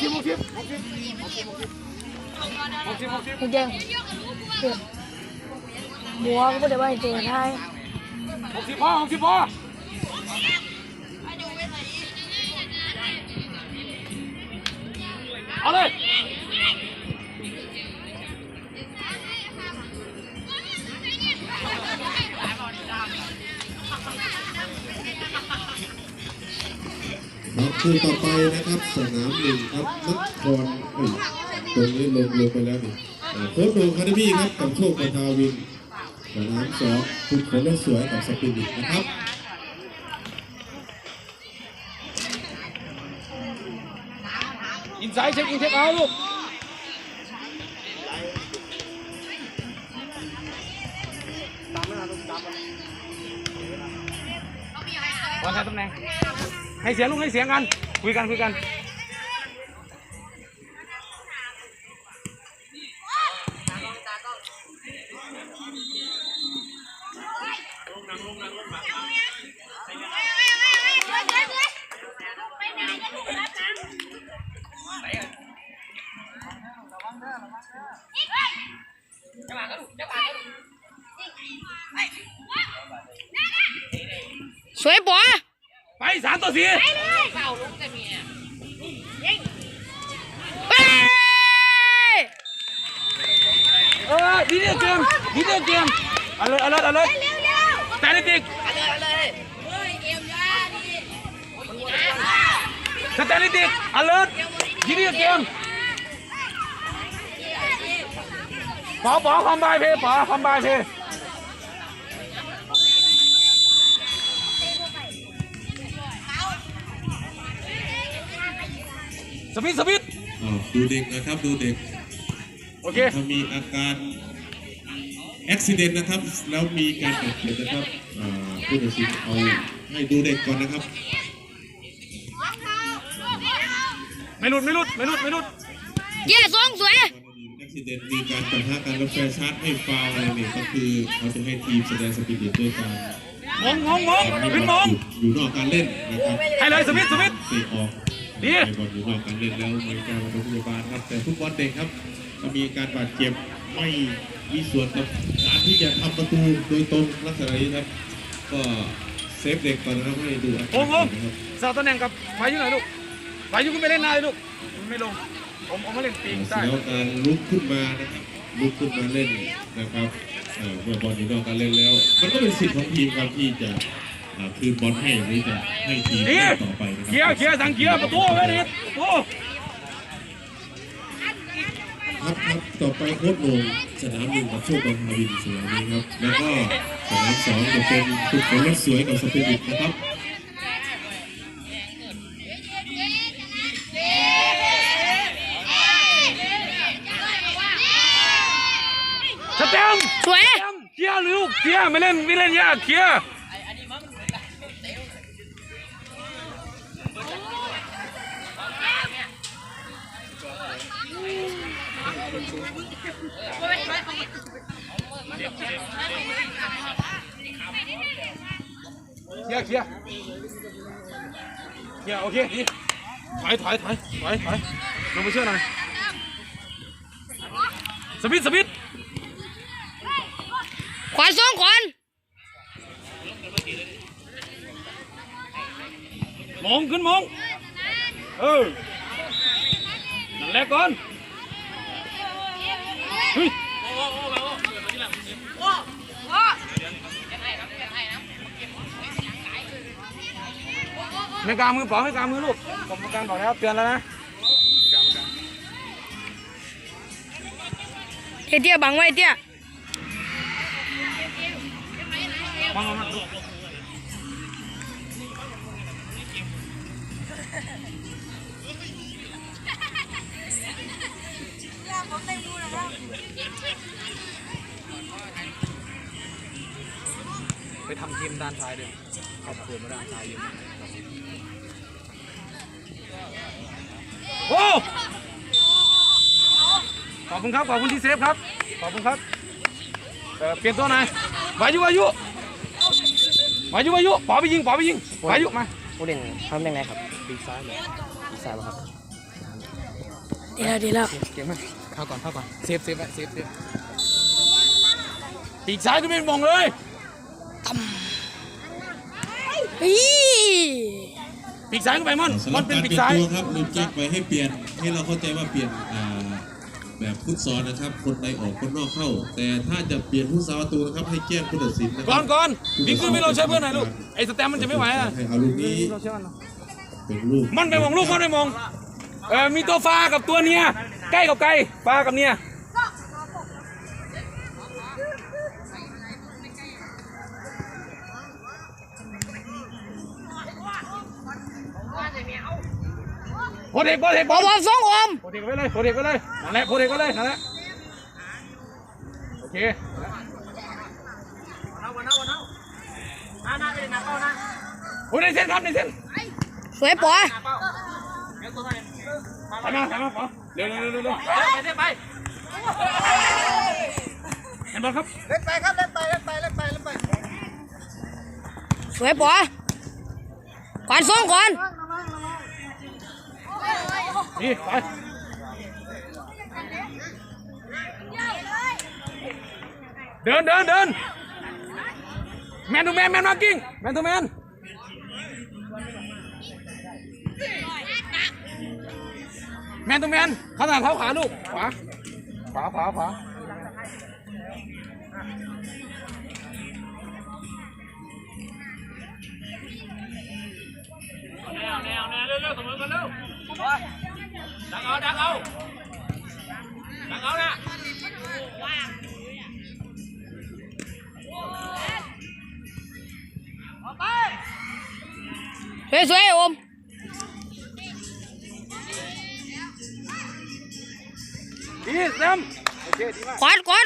สิบหกสิบหกสิบหกสิบหกสิบหกสิบหกสิบคุณแจ้งบบัวก็ไม่ได้ว่าให้หกสิบพอหกสิบพอเอาเลย ครับคู่ต่อไปนะครับสนามหนึ่งครับนครเอ้ยตรงนี้ลงลงไปแล้วนี่อ่าโค้ชโดงคาเดมี่ครับกับโชคประทาวินสนามสองคุณผลและสวยกับสปิริตนะครับอินไซด์เช็คอินเช็คเอาท์ลูกตามมาลูกตามมาวางใช้ตำแหน่ง ให้เสียงลูกให้เสียงกันคุยกันคุยกันสวยบั วไปสามต่อสี่เอ้ยเออดีเดียวเกมดีเดียวเกมเอาเลยเอาเลยเอาเลยแต่นิติกสแตนติกเอาเลยดีเดียวเกมป๋อป๋อคอมบายเพย์ป๋อคอมบายเพ สมิธสมิธอ่าดูเด็กนะครับดูเด็กโอเคถ้ามีอาการอุบิเหตุนะครับ แล้วมีการบาดเจ็บนะครับอ่าผู้ตัดสินเอาให้ดูเด็กก่อนนะครับ ไม่หลุดไม่หลุดไม่หลุดไม่หลุดเย่สองสวยอุบิเหตุมีการปะทะกันแล้วแฟร์ชาร์จให้ฟาวล์อะไรเนี่ยก็คือเขาจะให้ทีมแสดงสปิริตด้วยการมองมองมองให้ขึ้นบมออลงอยู่นอกการเล่นนะครับให้เลยสมิธสมิธเตะออก ดีให้บอลอยู่นอกการเล่นแล้วมีการปฐมพยาบาลครับ แต่ฟุตบอลเด็กครับถ้ามีการบาดเจ็บไม่มีส่วนกับการที่จะทำประตูโดยตรงลักษณะนี้ครับ ก็เซฟเด็กก่อนนะครับให้ดูอาโอ้การโหก่อนนะครับสาวตำแหน่งกับไปอยู่ไหนลูกไปอยู่ก็ไม่เล่นนายลูกไม่ลงผมผมมาเล่นปีกเสีได้ยวการลุกขึ้นมานะครับลุกขึ้นมาเล่นนะครับเอ่อเมื่อบอลอยู่นอกการเล่นแล้ว มันก็เป็นสิทธิ์ของทีมครับที่จะอ่า คืนบอลให้หรือจะให้ทีมดีเล่นต่อไปนะคเคลียรัร์เคลียร์สั่งเคลียร์ประตูไว้ดิประตูครับครับต่อไปโค้ชโหน่งสนามหนึ่งกับโชคบอลมาวินสนามนี้ครับ แล้วก็สนามสองจะเป็นคุณผลและสวยกับสปิริตนะครับสเต็มสวยสเต็มเคลียร์ลูกเคลียร์ไม่เล่นไม่เล่นยากเคลียร์ เคลียร์เคลียร์เคลียร์โอเคดีถอยถอยถอยถอยถอยลงไปช่วยหน่อยสปิดสปิดขวานสองขวานมองขึ้นมองเออนั่นแหละก่อนเฮ้ย ไม่กล้ามือเปล่าไม่กล้ามือลูกกรรมการบอกแล้วเตือนแล้วนะเฮ้ยเตี้ยบังไว้เตี้ยมามามา ไปทำทีมด้านซ้ายด้วยขอบคุณมาด้านซ้ายอยู่โอ้ขอบคุณครับ ขอบคุณที่เซฟครับ ขอบคุณครับเออเปลี่ยนตัวหน่อยวายุวายุวายุวายุป๋อไปยิงป๋อไปยิงวายุมาผู้เล่นทำยังไงครับปีซ้ายเลยอีสานบ่ครับ ดีแล้วดีแล้วเก่งมาเข้าก่อนเข้าก่อนเซฟเซฟไว้เซฟเซฟปีกซ้ายก็ไม่มองเลยอีปีกซ้ายก็ไปม่อนสำหม่รัอบนเป็นการปีเปกลี่ยนซ้ายตัวครับลืมแจ้งไปให้เปลี่ยนให้เราเข้าใจว่าเปลี่ยนอ่าแบบฟุตซอลนะครับ คนในออกคนนอกเข้า แต่ถ้าจะเปลี่ยนผู้สาประตูนะครับให้แจ้งผู้ตัดสินนะคก่อนก่อนวิ่งขึ้นไม่เราใช้เพื่อนหน่อยลูกไอ้สแตมมันจะไม่ไหวอะให้เอาลูกนี้เราใช้มันเป็นลูกมันไปมองลูกมันไปมอง เออมีตัวฟ้ากับตัวเนียใกล้กับไกลฟ้ากับเนียโพเด็กโพเด็กบอลบอลสองอมโพเด็กไปเลยโพเด็กไปเลยนั่นแหละโพเด็กไปเลยนั่นแหละโอเคโอ้ในเส้นครับในเส้นสวยปอ ไปมาไปมาขอเร็วเร็วเร็วเร็วเร็วไปเส้นไปเห็นบอลครับสวยปอก่อนสองก่อนนี่ไปเดินเดินเดินแมนทูแมนแมนมาร์กิ้งแมนทูแมน มนทูแมนขนาดเท้าขาลูกขวาขวาขวาขวาแนวแนวแนวเร็วเร็วเสมอกันเร็วดังเอาดังเอาดังเอานะสวยสวยอม ดีแซมโอเคดีมากก่อนก่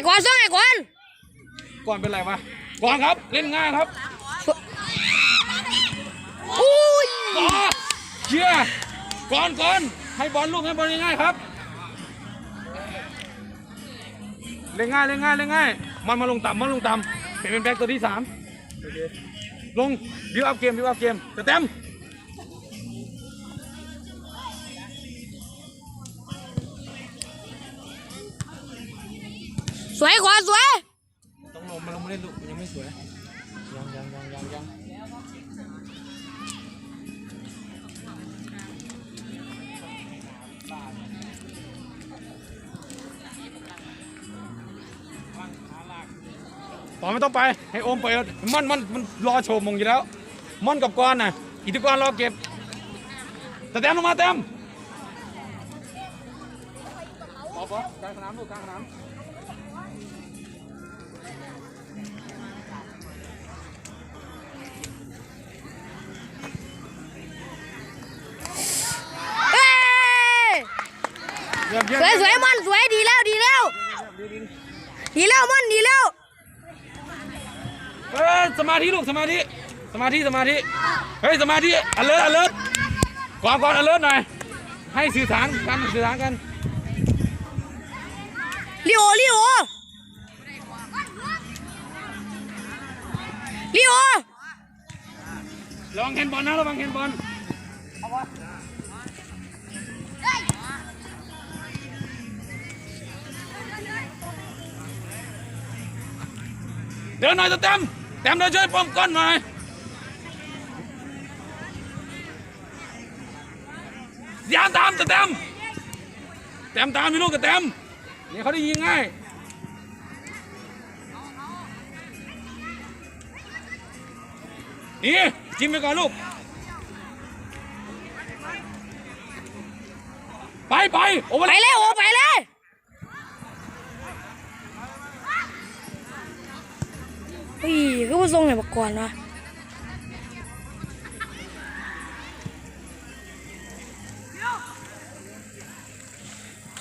อ้ก่อนสองไอ้ก่อนก่อนเป็นไรวะก่อนครับ เล่นง่ายครับอุ้ยก่อนเชื่อก่อนก่อนให้บอลลูกให้บอลง่ายๆครับ เล่นง่ายเล่นง่ายเล่นง่าย มันมาลงต่ำมันลงต่ำเป็นเป็นแบ็คตัวที่สามโอเคลงบิวอัพเกมบิวอัพเกมสเต็ม สวยก่อนสวย ต้องลงมันลงมาเล่นลูกยังไม่สวย ยังยังยังยังยังต่อไม่ต้องไป ให้โอมเปิดมันมันมันรอโชว์มงอยู่แล้วม่อนกับกอนน่ะ อิทธิกรรอเก็บแต่แต้มลงมาแต้มปอปอกลางสนามลูกกลางสนาม เยี่ยมเยี่ยมสวยสวยมันสวยดีแล้วดีแล้ว ดีแล้วมันดีแล้วเอ้ยสมาธิลูกสมาธิสมาธิสมาธิเฮ้ยสมาธิอเลิร์อเลิร์ก่อนก่อนอเลิร์หน่อยให้สื่อสารกันสื่อสารกันลิโอลิโอลิโอระวังแฮนด์บอลนะระวังแฮนด์บอล เดินหน่อยเต็มเต็มเดินช่วยปมก้อนหน่อยย่าตามเต็มเต็มตามพี่ลูกกับเต็มเนี่ยเขาได้ยิงง่ายนี่จิ้มไปก่อนลูก ไปไปโอ้ไปเลยโอ้ไปเลย ฮ้ยก็มาส่งไหนมาก่อนวะ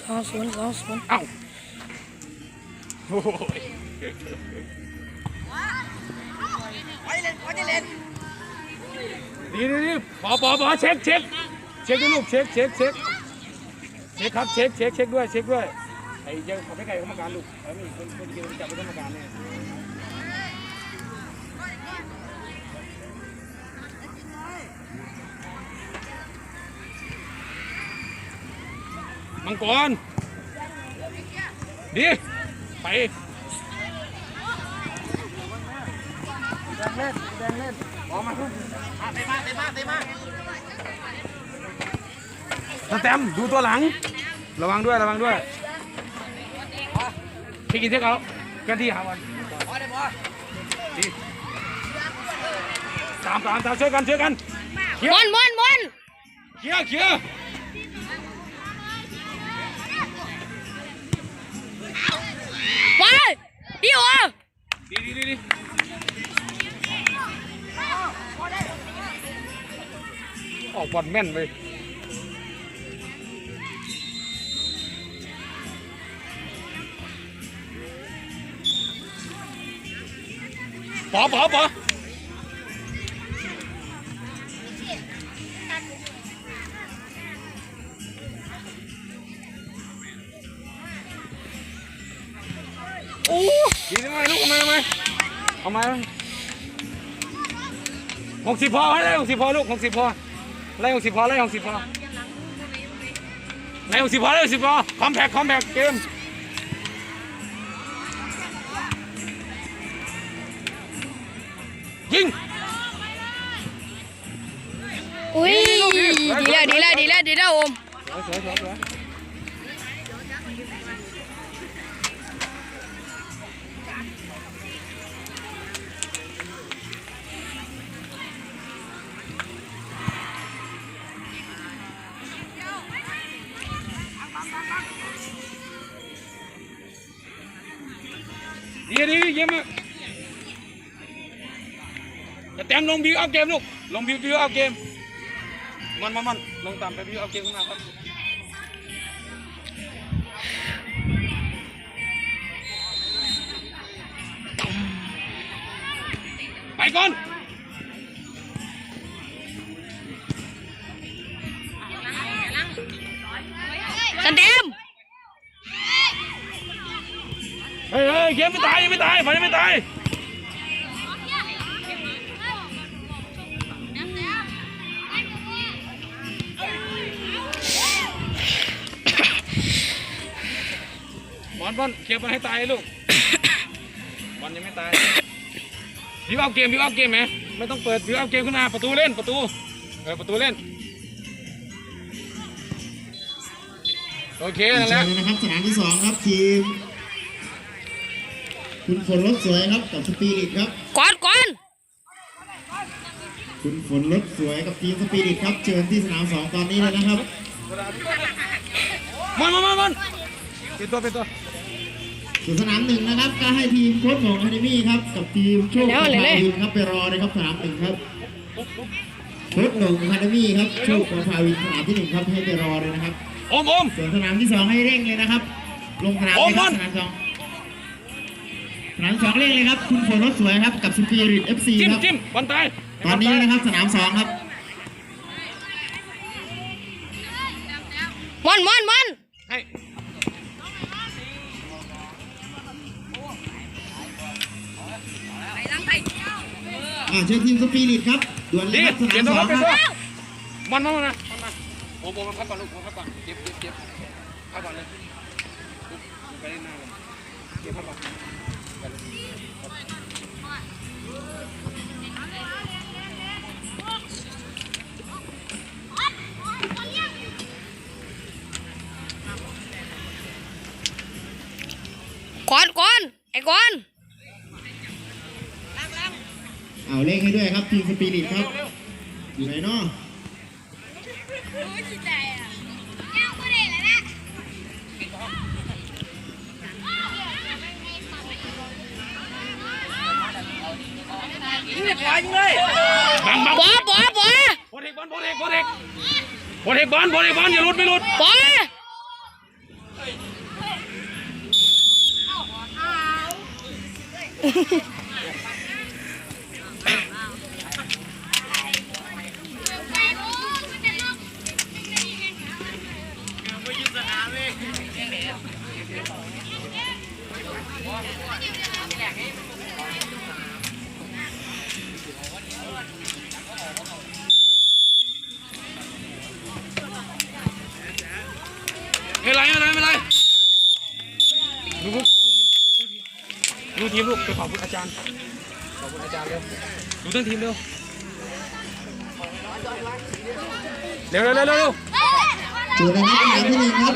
สองศูนย์สองศูนย์เอ้าโอ้ยไปเล่นไปเล่นดีดีดีปอปอปอเช็คเช็คเช็คด้วยลูกเช็คเช็คเช็คเช็คครับเช็คเช็คเช็คด้วยเช็คด้วยไอ้เจ้าขอไม่ไกลกรรมการลูกแล้วนี่คนคนเดียวจับเป็นกรรมการเนี่ย มังกร ดี ไปแดงเล่นแดงเล่นออกมาครับไปมาไปมาไปมาสแตมป์ดูตัวหลัง ระวังด้วย ระวังด้วยพี่กินเทคเอากันที่หาวันพอได้พอดีตามตามตามช่วยกันช่วยกันเคลียมร์อนมอนมอนเคลียร์เคลีย ร์ไปพี่โอดีดีดีออกบอลแม่นเลยปอปอปอโอ้ มาหกสิบพอให้ได้หกสิบพอลูกหกสิบพอไล่หกสิบพอไล่หกสิบพอไล่หกสิบพอไล่หกสิบพอคอมแพคคอมแพคเกมยิงอุ้ยดีแล้วดีแล้วดีแล้วดีแล้วโอม ดีดีเยี่ยมมากจะเต็มลงบิวเอาเกมลูก ลงบิวบิวเอาเกม มันมันมันลงตามไปบิวเอาเกมขึ้นมาครับไปก่อน เฮ้ยเฮ้ยเกมไม่ตายยังไม่ตายฝันยังไม่ตายบอลบอลเคลียร์บอลให้ตายลูกบอลยังไม่ตายวิวเอาเกมวิวเอาเกมไหมไม่ต้องเปิดวิวเอาเกมขึ้นมาประตูเล่นประตูเออประตูเล่นโอเคนั่นแหละเชิญนะครับสนามที่สองครับทีม คุณฝนรถสวยครับกับสปีริตครับก่อนก่อนคุณฝนรถสวยกับทีมสปีริตครับเชิญที่สนามสองตอนนี้เลยนะครับมันมันมันมันเป็นตัวเป็นตัวส่วนสนามหนึ่งนะครับก็ให้ทีมโค้ชของอะคาเดมี่ครับกับทีมโชคประภาวินครับไปรอเลยครับสนามหนึ่งครับโค้ชหนุ่มอะคาเดมี่ครับโชคประภาวินสนามที่หนึ่งครับให้ไปรอเลยนะครับโอมโอมส่วนสนามที่สองให้เร่งเลยนะครับ ลงสนามเลยครับโอ้สมันนามสอง สนามสองเร่งเลยครับ คุณฝนรถสวยครับ กับสปีริตเอฟซีจิ้มครับ จิ้มบอลตายตอนนี้นะครับสนามสองครับ มอนมอนมอนให้อ่าเชิญทีมสปีริตครับด่วนเลดียครับสเก็บนามตัวสคอรับงเป็นคตัวรับมันมามานะมันมาโอมโอมพักก่อนลูกพักก่อนเก็บเก็บเก็บพักก่อนเลย ก้อนไอ้ก้อนเอาเร่งให้ด้วยครับทีมสปิริตครับอยู่ไหนเนาะยิงเลยขวายิงเลยบังบังบอปอปอโบเทกบอลโบเทกโบเทกโบเทกบอลโบเทกบอลอย่าหลุดไม่หลุดปอ ไม่เป็นไรไม่เป็นไรไม่เลูกลูกทีมลูก ไปขอบคุณอาจารย์ ขอบคุณอาจารย์เร็ว ดูทั้งทีมเร็ว เร็วเร็วเร็วเร็วจูนะครับสนามที่หนึ่งครับ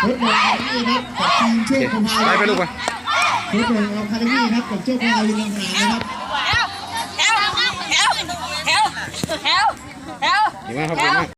โค้ชหนึ่งคาเดมี่ครับกับทีมโชคพาไปวินไปลูกไปโค้ชหนึ่งคาเดมี่ครับกับโชคพาวินลงสนามนะครับแถวแถวแถวแถวดีมากครับดีมาก